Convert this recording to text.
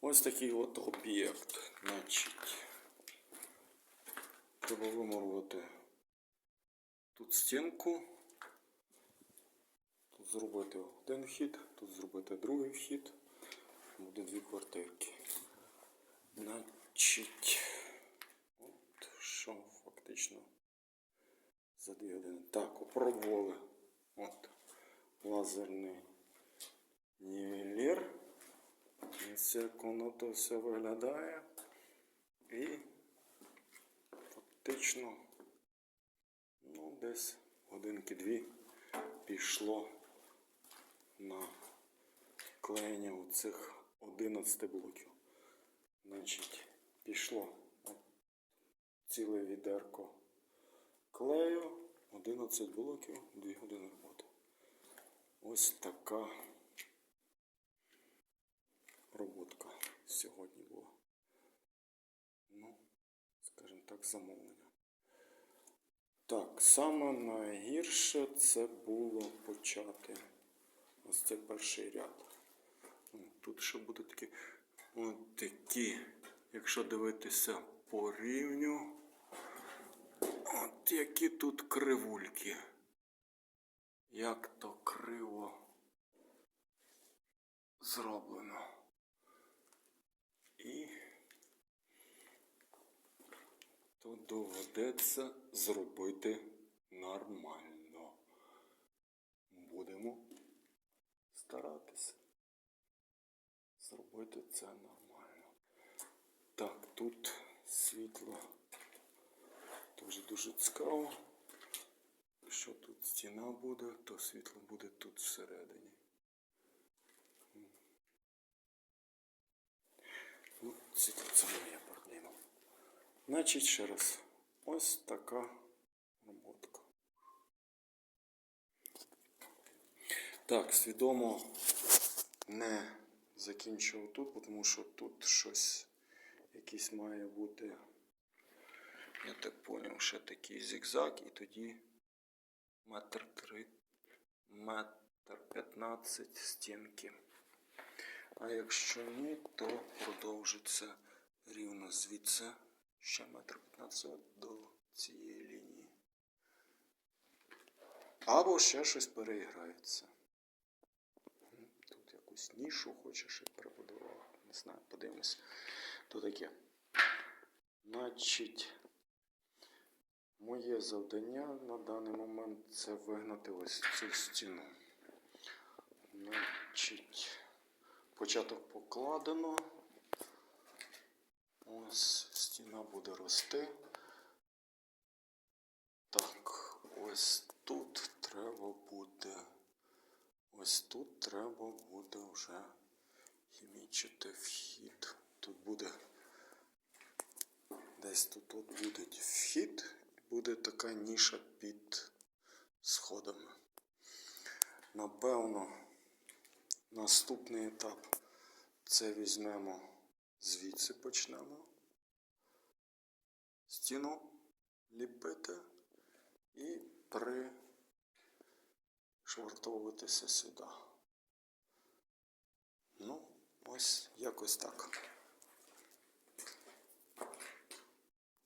Ось такий от об'єкт. Значить, треба вимурувати тут стінку. Тут зробити один вхід, тут зробити другий вхід. Буде дві квартирки. Значить, от що фактично за дві години. Так, опробували. От лазерний Ось як воно то все виглядає. І фактично ну, десь годинки-дві пішло на клеєння у цих 11 блоків. Значить, пішло ціле відерко клею, 11 блоків, 2 години роботи. Ось така роботка сьогодні була. Ну, скажімо так, замовлення. Так, саме найгірше це було почати. Ось це перший ряд. Ну, Тут ще буде такі, от такі, якщо дивитися по рівню, от які тут кривульки. Як то криво зроблено. І то доведеться зробити нормально. Будемо старатися зробити це нормально. Так, тут світло дуже дуже цікаво. Якщо тут стіна буде, то світло буде тут всередині. Ну, світло це проблема. Значить, ще раз, ось така роботка. Так, свідомо не закінчував тут, тому що тут щось якийсь має бути. Я так поняв, ще такий зігзаг, і тоді метр три, метр п'ятнадцять стінки. А якщо ні, то продовжиться рівно звідси ще метр п'ятнадцять до цієї лінії. Або ще щось переіграється. Тут якусь нішу хочеш і перебудував. Не знаю, подивимось. То таке. Значить, моє завдання на даний момент це вигнати ось цю стіну. Значить, початок покладено. Ось стіна буде рости. Так, ось тут треба буде. Ось тут треба буде вже хімічити вхід. Тут буде десь тут от буде вхід, буде така ніша під сходами. Напевно, наступний етап це візьмемо звідси почнемо. Стіну ліпити і пришвартовуватися сюди. Ну, ось якось так.